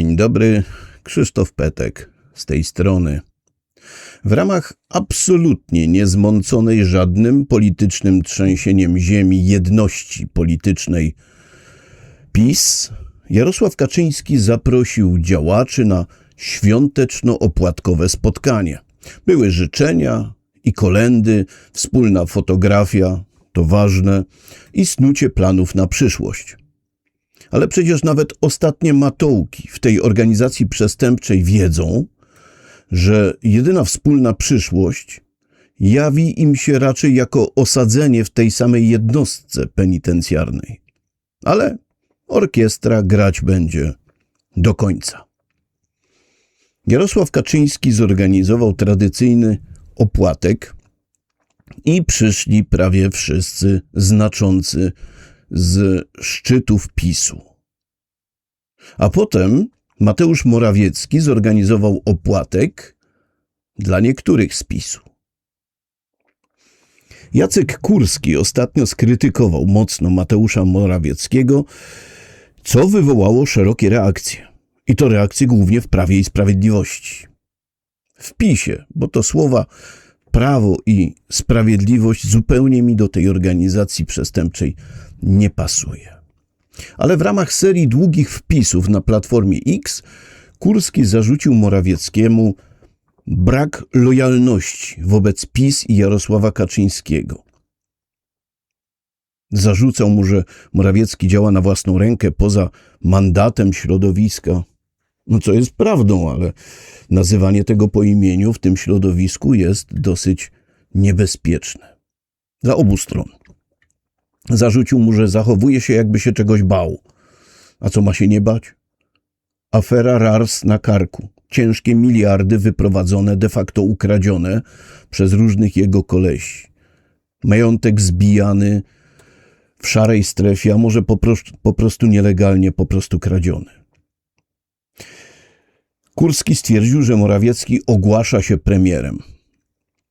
Dzień dobry, Krzysztof Petek z tej strony. W ramach absolutnie niezmąconej żadnym politycznym trzęsieniem ziemi jedności politycznej PiS, Jarosław Kaczyński zaprosił działaczy na świąteczno-opłatkowe spotkanie. Były życzenia i kolendy, wspólna fotografia, to ważne, i snucie planów na przyszłość. Ale przecież nawet ostatnie matołki w tej organizacji przestępczej wiedzą, że jedyna wspólna przyszłość jawi im się raczej jako osadzenie w tej samej jednostce penitencjarnej. Ale orkiestra grać będzie do końca. Jarosław Kaczyński zorganizował tradycyjny opłatek i przyszli prawie wszyscy znaczący z szczytów PiSu. A potem Mateusz Morawiecki zorganizował opłatek dla niektórych z PiSu. Jacek Kurski ostatnio skrytykował mocno Mateusza Morawieckiego, co wywołało szerokie reakcje. I to reakcje głównie w Prawie i Sprawiedliwości. W PiSie, bo to słowa prawo i sprawiedliwość zupełnie mi do tej organizacji przestępczej nie pasuje. Ale w ramach serii długich wpisów na platformie X Kurski zarzucił Morawieckiemu brak lojalności wobec PiS i Jarosława Kaczyńskiego. Zarzucał mu, że Morawiecki działa na własną rękę poza mandatem środowiska. No co jest prawdą, ale nazywanie tego po imieniu w tym środowisku jest dosyć niebezpieczne. Dla obu stron. Zarzucił mu, że zachowuje się, jakby się czegoś bał. A co ma się nie bać? Afera RARS na karku. Ciężkie miliardy wyprowadzone, de facto ukradzione przez różnych jego kolesi. Majątek zbijany w szarej strefie, a może po po prostu nielegalnie, po prostu kradziony. Kurski stwierdził, że Morawiecki ogłasza się premierem.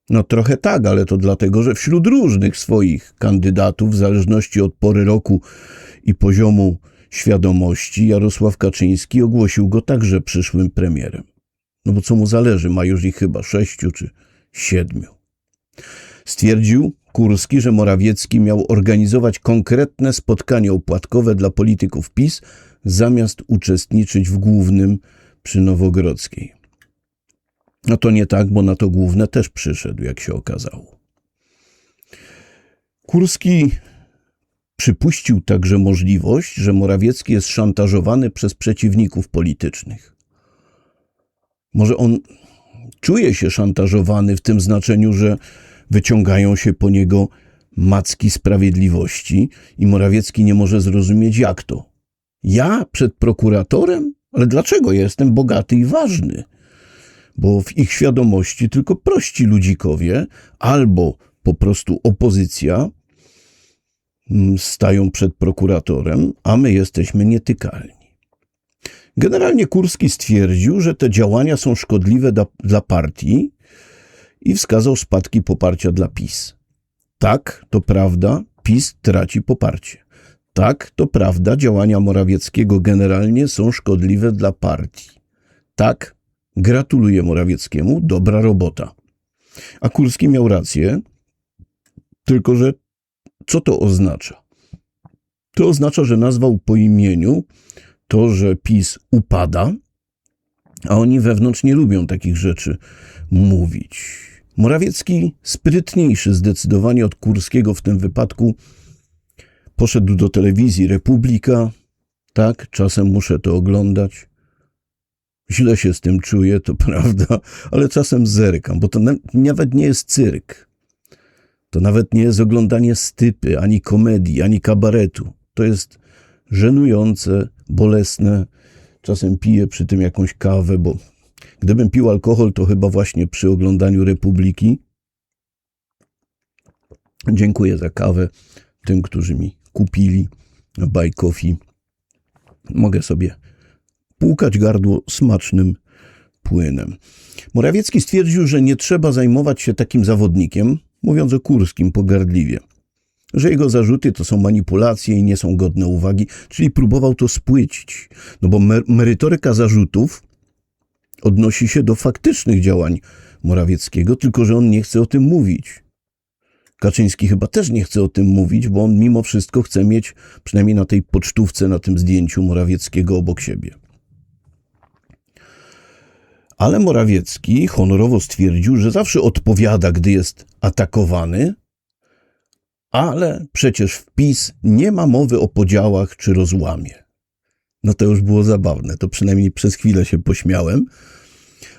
No trochę tak, ale to dlatego, że wśród różnych swoich kandydatów, w zależności od pory roku i poziomu świadomości, Jarosław Kaczyński ogłosił go także przyszłym premierem. No bo co mu zależy, ma już ich chyba sześciu czy siedmiu. Stwierdził Kurski, że Morawiecki miał organizować konkretne spotkanie opłatkowe dla polityków PiS, zamiast uczestniczyć w głównym przy Nowogrodzkiej. No to nie tak, bo na to główne też przyszedł, jak się okazało. Kurski przypuścił także możliwość, że Morawiecki jest szantażowany przez przeciwników politycznych. Może on czuje się szantażowany w tym znaczeniu, że wyciągają się po niego macki sprawiedliwości i Morawiecki nie może zrozumieć, jak to. Ja przed prokuratorem? Ale dlaczego ja jestem bogaty i ważny? Bo w ich świadomości tylko prości ludzikowie albo po prostu opozycja mm, stają przed prokuratorem, a my jesteśmy nietykalni. Generalnie Kurski stwierdził, że te działania są szkodliwe da, dla partii i wskazał spadki poparcia dla PiS. Tak, to prawda, PiS traci poparcie. Tak, to prawda, działania Morawieckiego generalnie są szkodliwe dla partii. Tak, gratuluję Morawieckiemu, dobra robota. A Kurski miał rację, tylko że co to oznacza? To oznacza, że nazwał po imieniu to, że PiS upada, a oni wewnątrz nie lubią takich rzeczy mówić. Morawiecki, sprytniejszy zdecydowanie od Kurskiego w tym wypadku, Poszedł do telewizji Republika. Tak, czasem muszę to oglądać. Źle się z tym czuję, to prawda, ale czasem zerkam, bo to nawet nie jest cyrk. To nawet nie jest oglądanie stypy, ani komedii, ani kabaretu. To jest żenujące, bolesne. Czasem piję przy tym jakąś kawę, bo gdybym pił alkohol, to chyba właśnie przy oglądaniu Republiki. Dziękuję za kawę tym, którzy mi kupili Coffee. Mogę sobie płukać gardło smacznym płynem. Morawiecki stwierdził, że nie trzeba zajmować się takim zawodnikiem, mówiąc o Kurskim pogardliwie. że jego zarzuty to są manipulacje i nie są godne uwagi, czyli próbował to spłycić. No bo merytoryka zarzutów odnosi się do faktycznych działań Morawieckiego, tylko że on nie chce o tym mówić. Kaczyński chyba też nie chce o tym mówić, bo on mimo wszystko chce mieć, przynajmniej na tej pocztówce, na tym zdjęciu Morawieckiego obok siebie. Ale Morawiecki honorowo stwierdził, że zawsze odpowiada, gdy jest atakowany, ale przecież w PiS nie ma mowy o podziałach czy rozłamie. No to już było zabawne, to przynajmniej przez chwilę się pośmiałem.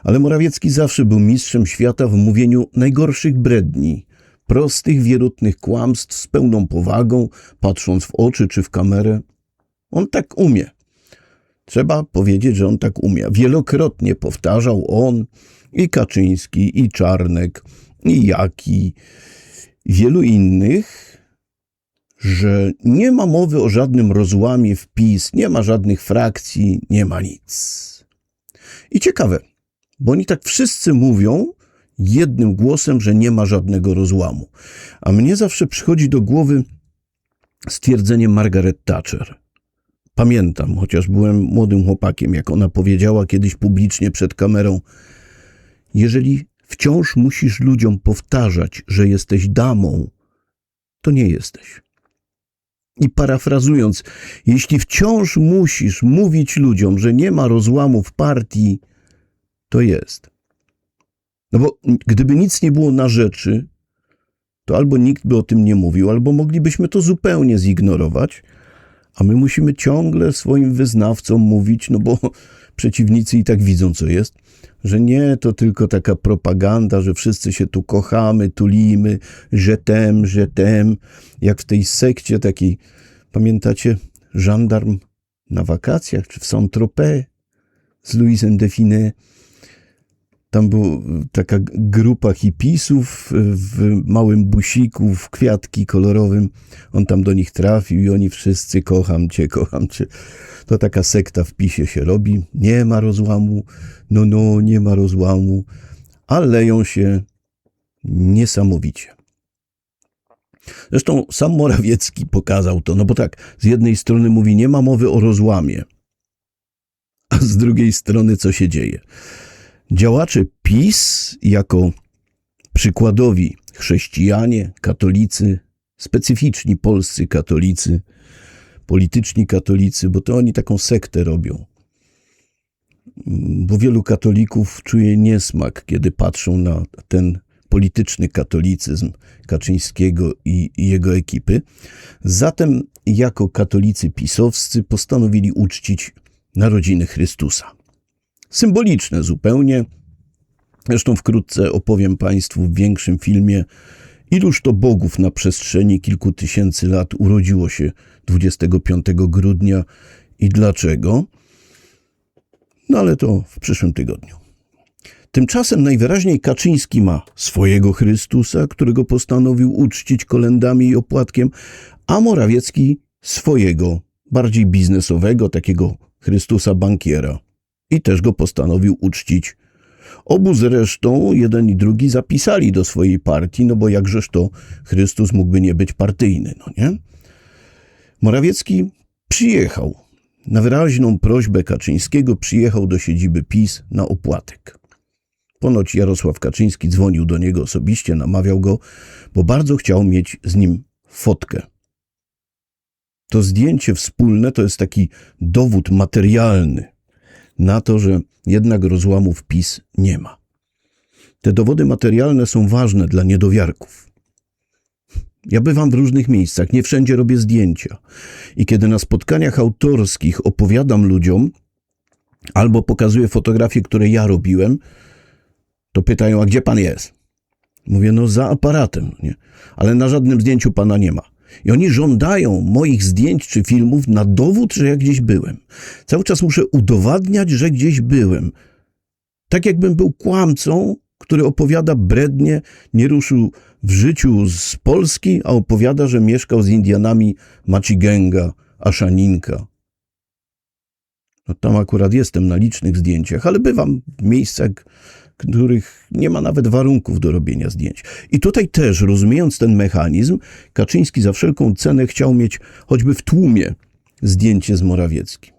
Ale Morawiecki zawsze był mistrzem świata w mówieniu najgorszych bredni, prostych, wierutnych kłamstw z pełną powagą, patrząc w oczy czy w kamerę. On tak umie. Trzeba powiedzieć, że on tak umie. Wielokrotnie powtarzał on i Kaczyński, i Czarnek, i Jaki, wielu innych, że nie ma mowy o żadnym rozłamie w PiS, nie ma żadnych frakcji, nie ma nic. I ciekawe, bo oni tak wszyscy mówią jednym głosem, że nie ma żadnego rozłamu. A mnie zawsze przychodzi do głowy stwierdzenie Margaret Thatcher. Pamiętam, chociaż byłem młodym chłopakiem, jak ona powiedziała kiedyś publicznie przed kamerą: Jeżeli wciąż musisz ludziom powtarzać, że jesteś damą, to nie jesteś. I parafrazując, jeśli wciąż musisz mówić ludziom, że nie ma rozłamu w partii, to jest. No bo gdyby nic nie było na rzeczy, to albo nikt by o tym nie mówił, albo moglibyśmy to zupełnie zignorować, a my musimy ciągle swoim wyznawcom mówić, no bo przeciwnicy i tak widzą, co jest, że nie to tylko taka propaganda, że wszyscy się tu kochamy, tulimy, że tem, że tem, jak w tej sekcie takiej, pamiętacie, żandarm na wakacjach, czy w Saint-Tropez z Louisem Definé, tam była taka grupa hipisów w małym busiku, w kwiatki kolorowym. On tam do nich trafił i oni wszyscy kocham cię, kocham cię. To taka sekta w pisie się robi. Nie ma rozłamu, no no, nie ma rozłamu, a leją się niesamowicie. Zresztą sam Morawiecki pokazał to, no bo tak, z jednej strony mówi, nie ma mowy o rozłamie, a z drugiej strony co się dzieje? Działacze PiS jako przykładowi chrześcijanie, katolicy, specyficzni polscy katolicy, polityczni katolicy, bo to oni taką sektę robią. Bo wielu katolików czuje niesmak, kiedy patrzą na ten polityczny katolicyzm Kaczyńskiego i, jego ekipy. Zatem, jako katolicy pisowscy, postanowili uczcić narodziny Chrystusa symboliczne zupełnie. Zresztą wkrótce opowiem Państwu w większym filmie, iluż to bogów na przestrzeni kilku tysięcy lat urodziło się 25 grudnia i dlaczego. No ale to w przyszłym tygodniu. Tymczasem najwyraźniej Kaczyński ma swojego Chrystusa, którego postanowił uczcić kolendami i opłatkiem, a Morawiecki swojego, bardziej biznesowego, takiego Chrystusa bankiera i też go postanowił uczcić. Obu zresztą, jeden i drugi, zapisali do swojej partii, no bo jakżeż to Chrystus mógłby nie być partyjny, no nie? Morawiecki przyjechał. Na wyraźną prośbę Kaczyńskiego przyjechał do siedziby PiS na opłatek. Ponoć Jarosław Kaczyński dzwonił do niego osobiście, namawiał go, bo bardzo chciał mieć z nim fotkę. To zdjęcie wspólne to jest taki dowód materialny na to, że jednak rozłamów PiS nie ma. Te dowody materialne są ważne dla niedowiarków. Ja bywam w różnych miejscach, nie wszędzie robię zdjęcia. I kiedy na spotkaniach autorskich opowiadam ludziom, albo pokazuję fotografie, które ja robiłem, to pytają, a gdzie pan jest? Mówię, no za aparatem, nie? ale na żadnym zdjęciu pana nie ma. I oni żądają moich zdjęć czy filmów na dowód, że ja gdzieś byłem. Cały czas muszę udowadniać, że gdzieś byłem. Tak jakbym był kłamcą, który opowiada brednie, nie ruszył w życiu z Polski, a opowiada, że mieszkał z Indianami Macigenga, Aszaninka. No tam akurat jestem na licznych zdjęciach, ale bywam w miejscach, których nie ma nawet warunków do robienia zdjęć. I tutaj też, rozumiejąc ten mechanizm, Kaczyński za wszelką cenę chciał mieć choćby w tłumie zdjęcie z Morawieckim.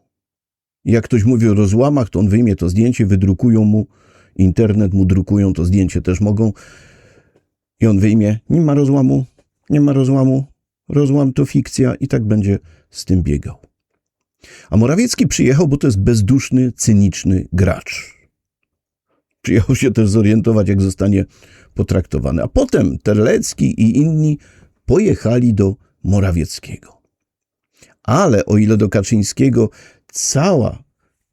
Jak ktoś mówi o rozłamach, to on wyjmie to zdjęcie, wydrukują mu, internet mu drukują, to zdjęcie też mogą. I on wyjmie, nie ma rozłamu, nie ma rozłamu, rozłam to fikcja i tak będzie z tym biegał. A Morawiecki przyjechał, bo to jest bezduszny, cyniczny gracz. Przyjechał się też zorientować, jak zostanie potraktowany. A potem Terlecki i inni pojechali do Morawieckiego. Ale o ile do Kaczyńskiego cała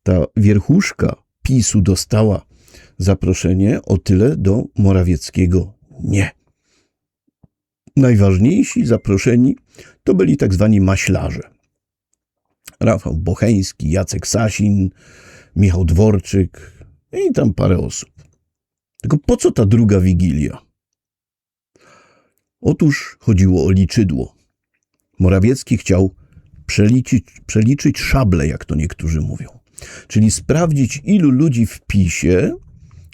ta wierchuszka PiSu dostała zaproszenie, o tyle do Morawieckiego nie. Najważniejsi zaproszeni to byli tak zwani maślarze. Rafał Bocheński, Jacek Sasin, Michał Dworczyk i tam parę osób. Tylko po co ta druga wigilia? Otóż chodziło o liczydło. Morawiecki chciał przeliczyć, przeliczyć szable, jak to niektórzy mówią. Czyli sprawdzić, ilu ludzi w PiSie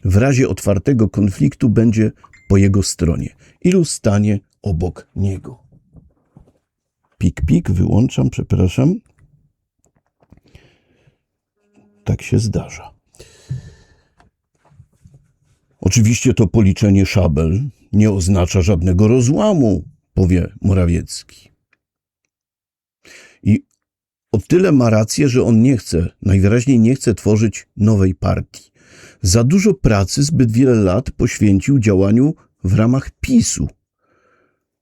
w razie otwartego konfliktu będzie po jego stronie, ilu stanie obok niego. Pik, pik, wyłączam, przepraszam. Tak się zdarza. Oczywiście to policzenie szabel nie oznacza żadnego rozłamu, powie Morawiecki. I o tyle ma rację, że on nie chce, najwyraźniej nie chce tworzyć nowej partii. Za dużo pracy zbyt wiele lat poświęcił działaniu w ramach PiSu.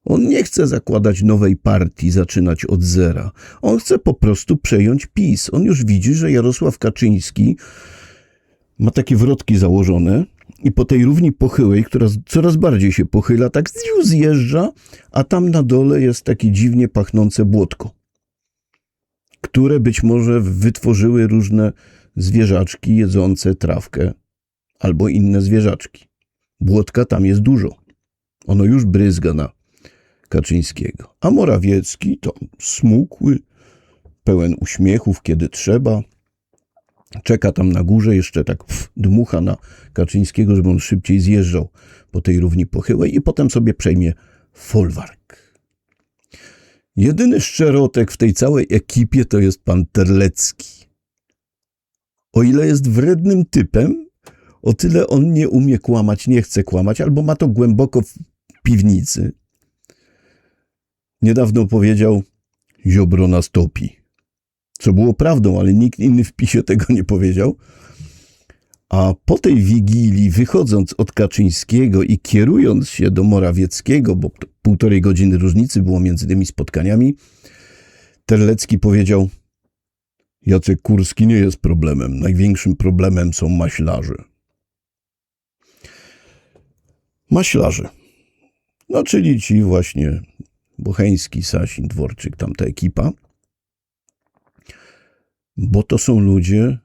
On nie chce zakładać nowej partii, zaczynać od zera. On chce po prostu przejąć PiS. On już widzi, że Jarosław Kaczyński ma takie wrotki założone i po tej równi pochyłej, która coraz bardziej się pochyla, tak zjeżdża, a tam na dole jest takie dziwnie pachnące błotko, które być może wytworzyły różne zwierzaczki jedzące trawkę albo inne zwierzaczki. Błotka tam jest dużo. Ono już bryzga na Kaczyńskiego. A Morawiecki to smukły, pełen uśmiechów, kiedy trzeba. Czeka tam na górze, jeszcze tak dmucha na Kaczyńskiego, żeby on szybciej zjeżdżał po tej równi pochyłej i potem sobie przejmie folwark. Jedyny szczerotek w tej całej ekipie to jest pan Terlecki. O ile jest wrednym typem, o tyle on nie umie kłamać, nie chce kłamać, albo ma to głęboko w piwnicy. Niedawno powiedział, Ziobro nas topi. Co było prawdą, ale nikt inny w PiSie tego nie powiedział. A po tej wigilii, wychodząc od Kaczyńskiego i kierując się do Morawieckiego, bo półtorej godziny różnicy było między tymi spotkaniami, Terlecki powiedział: Jacek Kurski nie jest problemem. Największym problemem są maślarze. Maślarze. No, czyli ci właśnie Bocheński, Sasin, Dworczyk, tamta ekipa. Bo to są ludzie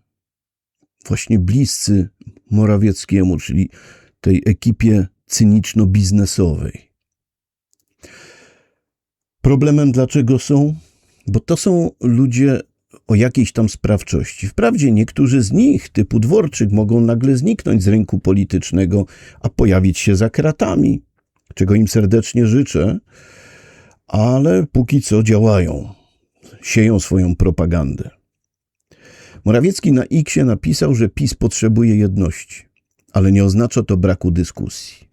właśnie bliscy Morawieckiemu, czyli tej ekipie cyniczno-biznesowej. Problemem dlaczego są? Bo to są ludzie o jakiejś tam sprawczości. Wprawdzie niektórzy z nich, typu Dworczyk, mogą nagle zniknąć z rynku politycznego, a pojawić się za kratami, czego im serdecznie życzę, ale póki co działają, sieją swoją propagandę. Morawiecki na X napisał, że PiS potrzebuje jedności, ale nie oznacza to braku dyskusji.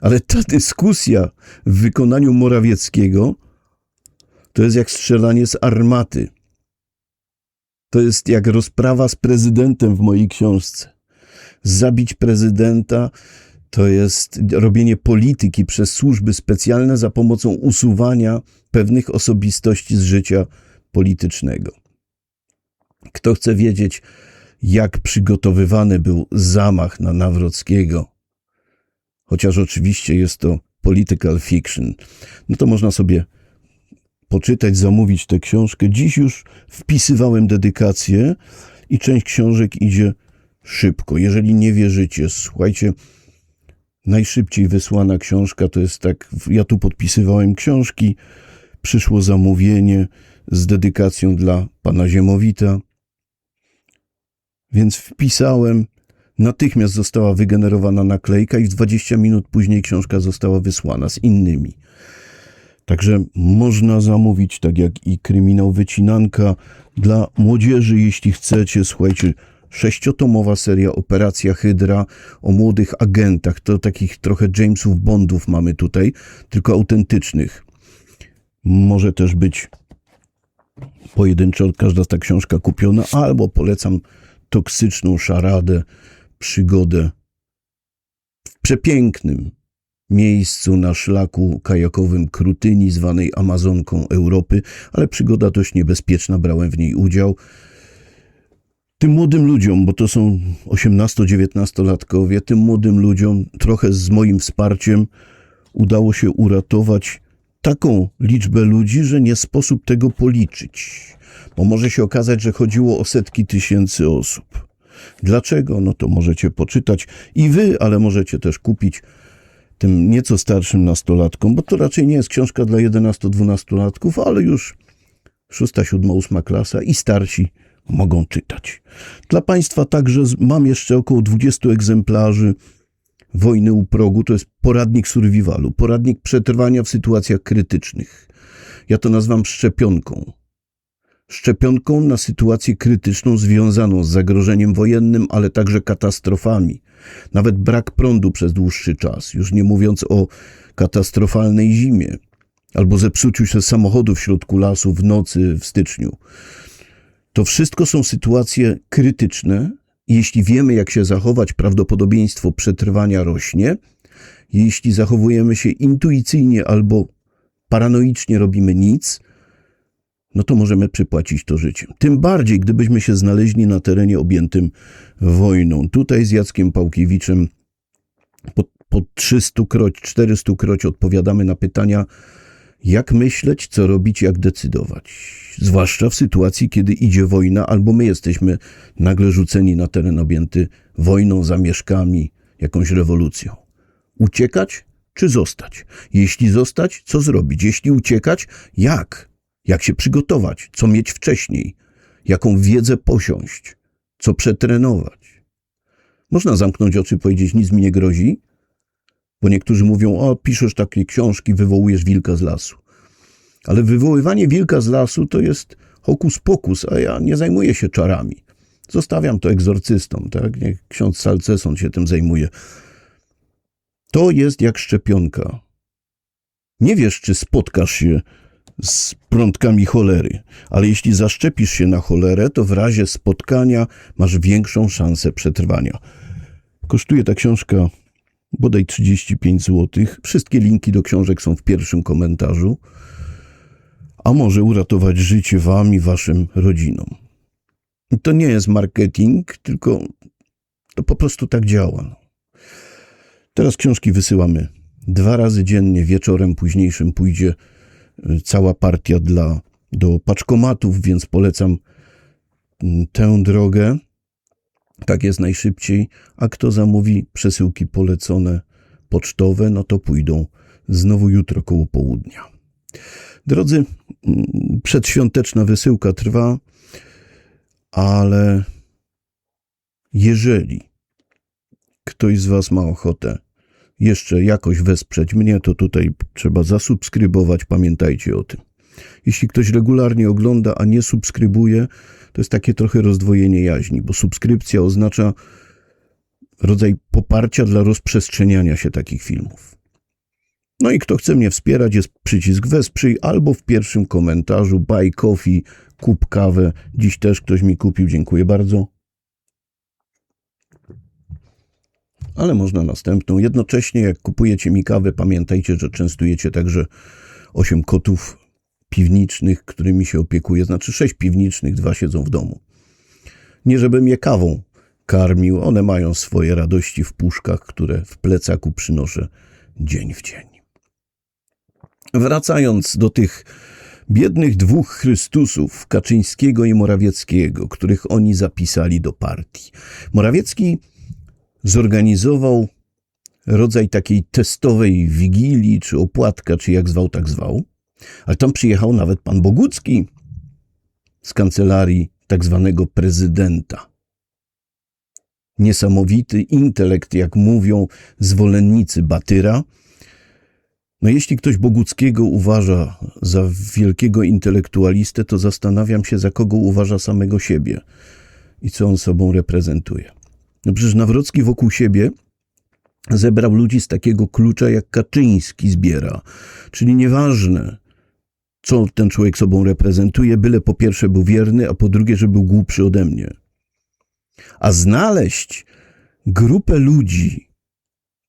Ale ta dyskusja w wykonaniu Morawieckiego to jest jak strzelanie z armaty. To jest jak rozprawa z prezydentem w mojej książce. Zabić prezydenta to jest robienie polityki przez służby specjalne za pomocą usuwania pewnych osobistości z życia politycznego. Kto chce wiedzieć, jak przygotowywany był zamach na Nawrockiego, chociaż oczywiście jest to political fiction, no to można sobie poczytać, zamówić tę książkę. Dziś już wpisywałem dedykację i część książek idzie szybko. Jeżeli nie wierzycie, słuchajcie, najszybciej wysłana książka to jest tak, ja tu podpisywałem książki, przyszło zamówienie z dedykacją dla pana Ziemowita, więc wpisałem, Natychmiast została wygenerowana naklejka i w 20 minut później książka została wysłana z innymi. Także można zamówić, tak jak i kryminał Wycinanka, dla młodzieży, jeśli chcecie, słuchajcie, sześciotomowa seria Operacja Hydra o młodych agentach. To takich trochę Jamesów Bondów mamy tutaj, tylko autentycznych. Może też być pojedynczo każda ta książka kupiona, albo polecam toksyczną szaradę, przygodę w przepięknym miejscu na szlaku kajakowym Krutyni, zwanej Amazonką Europy, ale przygoda dość niebezpieczna, brałem w niej udział. Tym młodym ludziom, bo to są 18-19-latkowie, tym młodym ludziom, trochę z moim wsparciem, udało się uratować taką liczbę ludzi, że nie sposób tego policzyć. Bo może się okazać, że chodziło o setki tysięcy osób. Dlaczego? No to możecie poczytać i wy, ale możecie też kupić tym nieco starszym nastolatkom, bo to raczej nie jest książka dla 11-12-latków, ale już 6, 7, 8 klasa i starsi mogą czytać. Dla Państwa także mam jeszcze około 20 egzemplarzy Wojny u progu. To jest poradnik survivalu, poradnik przetrwania w sytuacjach krytycznych. Ja to nazywam szczepionką. Szczepionką na sytuację krytyczną związaną z zagrożeniem wojennym, ale także katastrofami. Nawet brak prądu przez dłuższy czas, już nie mówiąc o katastrofalnej zimie albo zepsuciu się samochodu w środku lasu w nocy w styczniu. To wszystko są sytuacje krytyczne. Jeśli wiemy, jak się zachować, prawdopodobieństwo przetrwania rośnie. Jeśli zachowujemy się intuicyjnie albo paranoicznie robimy nic, no to możemy przypłacić to życiem. Tym bardziej, gdybyśmy się znaleźli na terenie objętym wojną. Tutaj z Jackiem Pałkiewiczem po, po 300 kroć, 400 kroć odpowiadamy na pytania, jak myśleć, co robić, jak decydować. Zwłaszcza w sytuacji, kiedy idzie wojna, albo my jesteśmy nagle rzuceni na teren objęty wojną, zamieszkami, jakąś rewolucją. Uciekać czy zostać? Jeśli zostać, co zrobić? Jeśli uciekać, jak? Jak się przygotować? Co mieć wcześniej? Jaką wiedzę posiąść? Co przetrenować? Można zamknąć oczy i powiedzieć, nic mi nie grozi, bo niektórzy mówią, o, piszesz takie książki, wywołujesz wilka z lasu. Ale wywoływanie wilka z lasu to jest hokus pokus, a ja nie zajmuję się czarami. Zostawiam to egzorcystom, tak? Niech ksiądz Salceson się tym zajmuje. To jest jak szczepionka. Nie wiesz, czy spotkasz się z prądkami cholery, ale jeśli zaszczepisz się na cholerę, to w razie spotkania masz większą szansę przetrwania. Kosztuje ta książka bodaj 35 zł. Wszystkie linki do książek są w pierwszym komentarzu. A może uratować życie wam i waszym rodzinom. To nie jest marketing, tylko to po prostu tak działa. Teraz książki wysyłamy dwa razy dziennie, wieczorem późniejszym pójdzie y, cała partia dla, do paczkomatów, więc polecam mm, tę drogę. Tak jest najszybciej. A kto zamówi przesyłki polecone pocztowe, no to pójdą znowu jutro koło południa. Drodzy, mm, przedświąteczna wysyłka trwa, ale jeżeli ktoś z Was ma ochotę jeszcze jakoś wesprzeć mnie, to tutaj trzeba zasubskrybować. Pamiętajcie o tym. Jeśli ktoś regularnie ogląda, a nie subskrybuje, to jest takie trochę rozdwojenie jaźni, bo subskrypcja oznacza rodzaj poparcia dla rozprzestrzeniania się takich filmów. No i kto chce mnie wspierać, jest przycisk wesprzyj albo w pierwszym komentarzu buy coffee, kup kawę. Dziś też ktoś mi kupił, dziękuję bardzo. Ale można następną. Jednocześnie jak kupujecie mi kawę, pamiętajcie, że częstujecie także 8 kotów piwniczych, którymi się opiekuję. Znaczy 6 piwniczych, dwa siedzą w domu. Nie żebym je kawą karmił, one mają swoje radości w puszkach, które w plecaku przynoszę dzień w dzień. Wracając do tych biednych dwóch Chrystusów, Kaczyńskiego i Morawieckiego, których oni zapisali do partii. Morawiecki zorganizował rodzaj takiej testowej wigilii, czy opłatka, czy jak zwał, tak zwał. Ale tam przyjechał nawet pan Bogucki z kancelarii tak zwanego prezydenta. niesamowity intelekt, jak mówią zwolennicy Batyra. No jeśli ktoś Boguckiego uważa za wielkiego intelektualistę, to zastanawiam się, za kogo uważa samego siebie i co on sobą reprezentuje. No przecież Nawrocki wokół siebie zebrał ludzi z takiego klucza, jak Kaczyński zbiera. Czyli nieważne, co ten człowiek sobą reprezentuje, byle po pierwsze był wierny, a po drugie, że był głupszy ode mnie. A znaleźć grupę ludzi,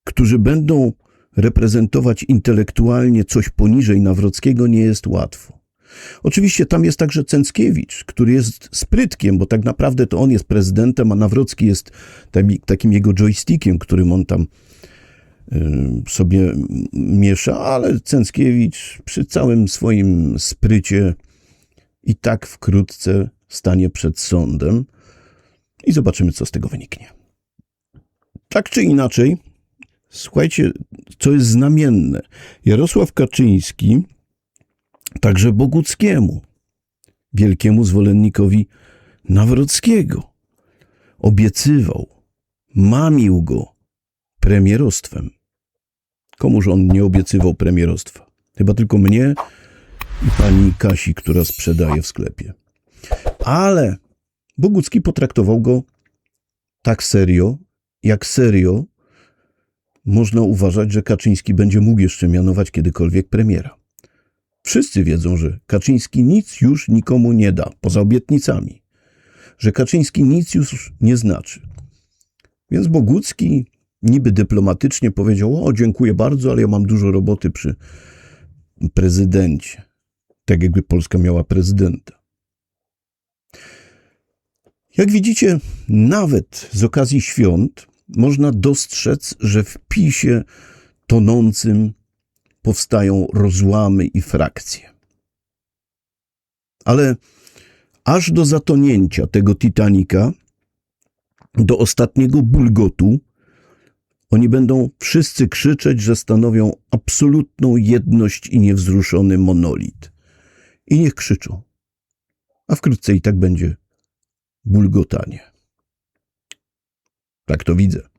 którzy będą reprezentować intelektualnie coś poniżej Nawrockiego, nie jest łatwo. Oczywiście tam jest także Cęckiewicz, który jest sprytkiem, bo tak naprawdę to on jest prezydentem, a Nawrocki jest takim, jego joystickiem, którym on tam sobie miesza, ale Cęckiewicz przy całym swoim sprycie i tak wkrótce stanie przed sądem i zobaczymy, co z tego wyniknie. Tak czy inaczej, słuchajcie, co jest znamienne. Jarosław Kaczyński także Boguckiemu, wielkiemu zwolennikowi Nawrockiego, obiecywał, mamił go premierostwem. Komuż on nie obiecywał premierostwa? Chyba tylko mnie i pani Kasi, która sprzedaje w sklepie. Ale Bogucki potraktował go tak serio, jak serio można uważać, że Kaczyński będzie mógł jeszcze mianować kiedykolwiek premiera. Wszyscy wiedzą, że Kaczyński nic już nikomu nie da, poza obietnicami. Że Kaczyński nic już nie znaczy. Więc Bogucki niby dyplomatycznie powiedział: O, dziękuję bardzo, ale ja mam dużo roboty przy prezydencie. Tak jakby Polska miała prezydenta. Jak widzicie, nawet z okazji świąt można dostrzec, że w PiSie tonącym powstają rozłamy i frakcje. Ale aż do zatonięcia tego Titanika, do ostatniego bulgotu, oni będą wszyscy krzyczeć, że stanowią absolutną jedność i niewzruszony monolit. I niech krzyczą. A wkrótce i tak będzie bulgotanie. Tak to widzę.